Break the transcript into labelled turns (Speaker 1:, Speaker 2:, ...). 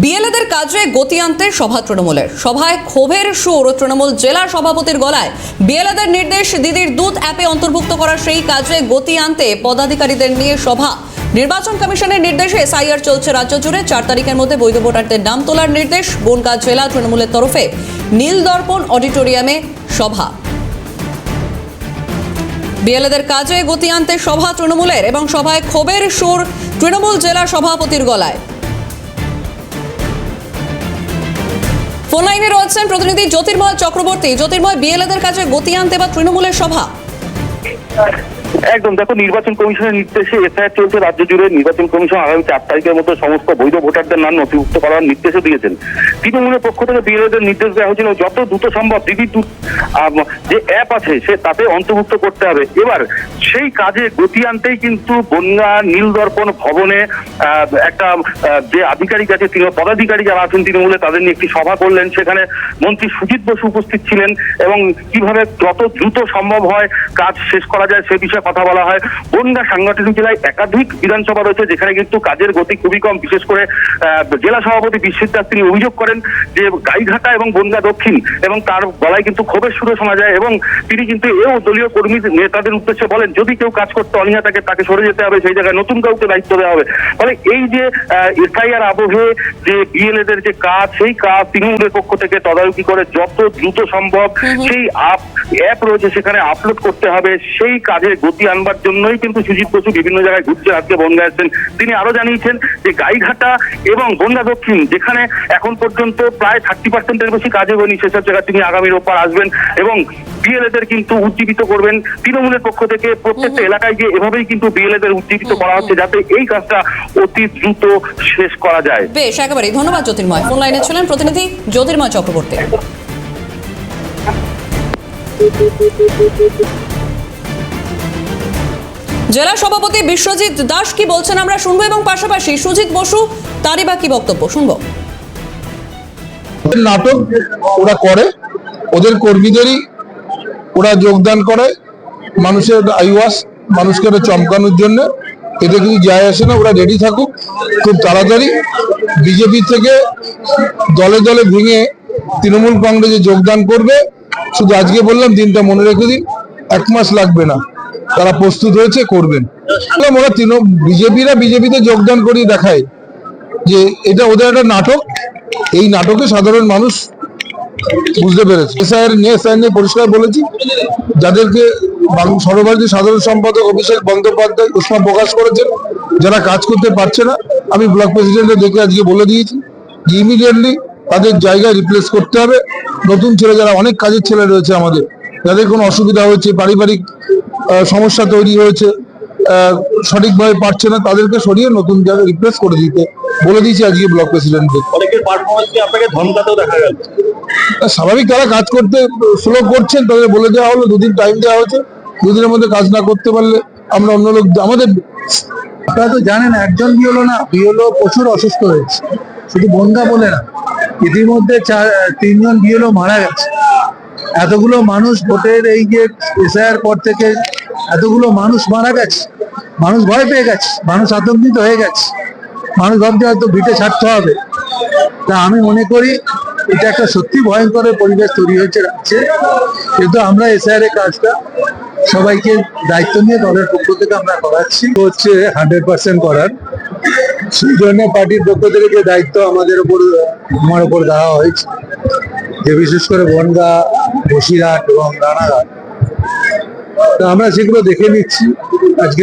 Speaker 1: বিএলএদের কাজে গতি আনতে সভা তৃণমূলের। সভায় ক্ষোভের সুর তৃণমূল জেলা সভাপতির গলায়। বিএলএদের নির্দেশ দিদির দুধ অ্যাপে অন্তর্ভুক্ত করা সেই কাজে গতি আনতে পদাধিকারীদের নিয়ে সভা। নির্বাচন কমিশনের নির্দেশে এসআইআর চলছে রাজ্য জুড়ে। চার তারিখের মধ্যে বৈধ ভোটারদের নাম তোলার নির্দেশ বনগাঁ জেলা তৃণমূলের তরফে। নীল দর্পণ অডিটোরিয়ামে সভা। বিএলএদের কাজে গতি আনতে সভা তৃণমূলের এবং সভায় ক্ষোভের সুর তৃণমূল জেলা সভাপতির গলায়। ফোন লাইনে রয়েছেন প্রতিনিধি জ্যোতির্ময় চক্রবর্তী। জ্যোতির্ময় বিএলএদের কাছে গতি আনতে বা তৃণমূলের সভা?
Speaker 2: একদম, দেখো নির্বাচন কমিশনের নির্দেশে এফআইআর চলছে, রাজ্য জুড়ে নির্বাচন কমিশন আগামী চার তারিখের মধ্যে সমস্ত বৈধ ভোটারদের নাম নথিভুক্ত করার নির্দেশও দিয়েছেন। তৃণমূলের পক্ষ থেকে বিএলএদের নির্দেশ দেওয়া হয়েছিল, যত দ্রুত সম্ভব দিদি যে অ্যাপ আছে, সে তাতে অন্তর্ভুক্ত করতে হবে। এবার সেই কাজে গতি আনতেই কিন্তু বন্যা, নীলদর্পণ ভবনে একটা যে আধিকারিক আছে, তিনি পদাধিকারী যারা আছেন তৃণমূলে, তাদের নিয়ে একটি সভা করলেন। সেখানে মন্ত্রী সুজিত বসু উপস্থিত ছিলেন এবং কীভাবে যত দ্রুত সম্ভব হয় কাজ শেষ করা যায়, সে বিষয়ে কথা বলা হয়। বনগা সাংগঠনিক জেলায় একাধিক বিধানসভা রয়েছে যেখানে কিন্তু কাজের গতি খুবই কম। বিশেষ করে জেলা সভাপতি বিশ্বজিৎ দাস তিনি অভিযোগ করেন যে গাইঘাটা এবং বনগা দক্ষিণ এবং তার গলায় কিন্তু ক্ষোভের সুরে শোনা যায় এবং তিনি কিন্তু এও দলীয় কর্মী নেতাদের উদ্দেশ্যে বলেন যদি কেউ কাজ করতে অনীহা থাকে তাকে সরে যেতে হবে সেই জায়গায় নতুন কাউকে দায়িত্ব দেওয়া হবে। ফলে এই যে এসআইআর আবহে যে বিএলএদের যে কাজ সেই কাজ তৃণমূলের পক্ষ থেকে তদারকি করে যত দ্রুত সম্ভব সেই আপ অ্যাপ রয়েছে সেখানে আপলোড করতে হবে। সেই কাজে গতি আনবার জন্যই কিন্তু সুজিত বসু বিভিন্ন জায়গায় ঘুরছে আজকে বনগা আসছেন। তিনি আরও জানিয়েছেন যে গাইঘাটা এবং বনগা দক্ষিণ যেখানে এখন পর্যন্ত প্রায় থার্টি পার্সেন্টের বেশি কাজে বনি সেসব জায়গায় তিনি আগামী রোববার আসবেন এবং বিএলএদের কিন্তু উজ্জীবিত করবেন। তৃণমূলের পক্ষ থেকে প্রত্যেকটা এলাকায় গিয়ে এভাবেই কিন্তু বিএলএদের উজ্জীবিত করা হচ্ছে যাতে এই কাজটা অতি দ্রুত শেষ করা যায়।
Speaker 1: বেশ একেবারেই। ধন্যবাদ জ্যোতির্ময়। ফোন লাইনে ছিলেন প্রতিনিধি জ্যোতির্ময় চক্রবর্তী। জেলা সভাপতি বিশ্বজিৎ দাস কি বলছেন আমরা শুনব এবং পাশাপাশি সুজিত বসু, তারই বা কি বক্তব্য? শুনব।
Speaker 3: নাটক ওরা করে, ওদের কর্মীদেরই ওরা যোগদান করে, মানুষের আইওয়াস, মানুষকে চমকানোর জন্য। এতে কিছু যায় আসে না, ওরা রেডি থাকুক। খুব তাড়াতাড়ি বিজেপি থেকে দলে দলে ভেঙে তৃণমূল কংগ্রেসে যোগদান করবে। শুধু আজকে বললাম, দিনটা মনে রেখে দিন, এক মাস লাগবে না। তারা প্রস্তুত হয়েছে, করবেন। বললাম, ওরা তৃণ বিজেপিরা বিজেপিতে যোগদান করিয়ে দেখায় যে এটা ওদের একটা নাটক। এই নাটকে সাধারণ মানুষ বুঝতে পেরেছে। এসআইয়ের নিয়ে এসআইয়ের নিয়ে পরিষ্কার বলেছি, যাদেরকে সর্বভারতীয় সাধারণ সম্পাদক অভিষেক বন্দ্যোপাধ্যায় উষ্মা প্রকাশ করেছেন, যারা কাজ করতে পারছে না, আমি ব্লক প্রেসিডেন্টে দেখে আজকে বলে দিয়েছি ইমিডিয়েটলি তাদের জায়গায় রিপ্লেস করতে হবে। নতুন ছেলে যারা অনেক কাজের ছেলে রয়েছে আমাদের যাদের কোনো অসুবিধা হয়েছে পারিবারিক আহ, সমস্যা তৈরি হয়েছে সঠিকভাবে পারছে না তাদেরকে সরিয়ে নতুন জায়গায় রিপ্লেস করে দিতে। বলে দিয়েছি আজকে ব্লক তা স্বাভাবিক তারা কাজ করতে স্লো করছেন তাদের বলে দেওয়া হলো দুদিন টাইম দেওয়া হয়েছে। দুদিনের মধ্যে কাজ না করতে পারলে আমরা অন্য লোক আমাদের
Speaker 4: আপনারা তো জানেন একজন বিহলো না বিহলো প্রচুর অসুস্থ হয়েছে। শুধু বন্ধা বলে না ইতিমধ্যে তিনজন বিহলো মারা গেছে। এতগুলো মানুষ ভোটের এই যে এসআইআর পর থেকে এতগুলো মানুষ মারা গেছে। মানুষ ভয় পেয়ে গেছে, মানুষ আতঙ্কিত হয়ে গেছে। মানুষ ভাবছে হয়তো ভিটে ছাড়তে হবে। তা আমি মনে করি এটা একটা সত্যি ভয়ঙ্কর পরিবেশ তৈরি হয়েছে রাজ্যে। কিন্তু আমরা এসআইআর এর কাজটা সবাইকে দায়িত্ব নিয়ে দলের পক্ষ থেকে আমরা করাচ্ছি। হচ্ছে হান্ড্রেড পার্সেন্ট করার। সেই জন্য পার্টির পক্ষ থেকে দায়িত্ব আমাদের উপর, আমার উপর দেওয়া হয়েছে, যে বিশেষ করে বনগা, বসিরহাট এবং রানাঘাট। আমরা সেগুলো দেখে নিচ্ছি। আজকে